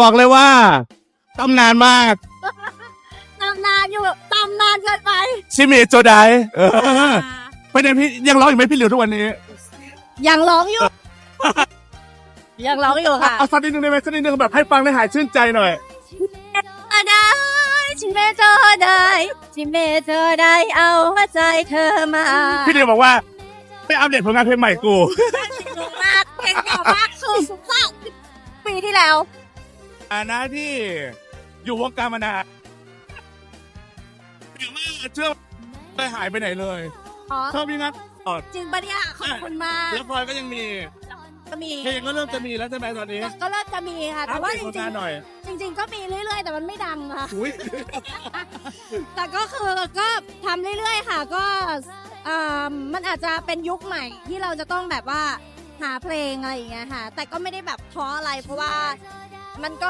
บอกเลยว่าตำนานมากตำนานอยู่ตำนานเกินไปชิมิโจไดเออไม่ได้พี่ยังร้องอยู่ไหมพี่หลิวทุกวันนี้ ยังร้องอยู่ ยังร้องอยู่ค่ะเอาสักนิดนึงได้ไหมสักนิดนึงแบบให้ฟังได้หายชื่นใจหน่อยได้ชิเมเธอได้ชิเมเธอได้เอาหัวใจเธอมา พี่หลิวบอกว่าไปอัปเดตผลงานเพลงใหม่กูมากเพลงเก่ามากคือสุดท้ายปีที่แล้วอานะที่อยู่วงการมานานเดี๋ยวมาเชื่อไปหายไปไหนเลยอ๋อชอบมีงานตอดจริงปะเนี่ยขอบคุณมากแล้วพลอยก็ยังมีก็มีเพลงก็เริ่มจะมีแล้วใช่ไหมตอนนี้ ก็เริ่มจะมีค่ะ แต่ว่าอัปจเดตผลริงางนหน่อยๆจริง ๆ ก็มีเรื่อย ๆ แต่มันไม่ดังค่ะอุ้ยแต่ก็คือก็ทำเรื่อย ๆ ค่ะ ก็เอ่อมันอาจจะเป็นยุคใหม่ที่เราจะต้องแบบว่าหาเพลงอะไรอย่างเงี้ยค่ะ แต่ก็ไม่ได้แบบท้ออะไรเพราะว่ามันก็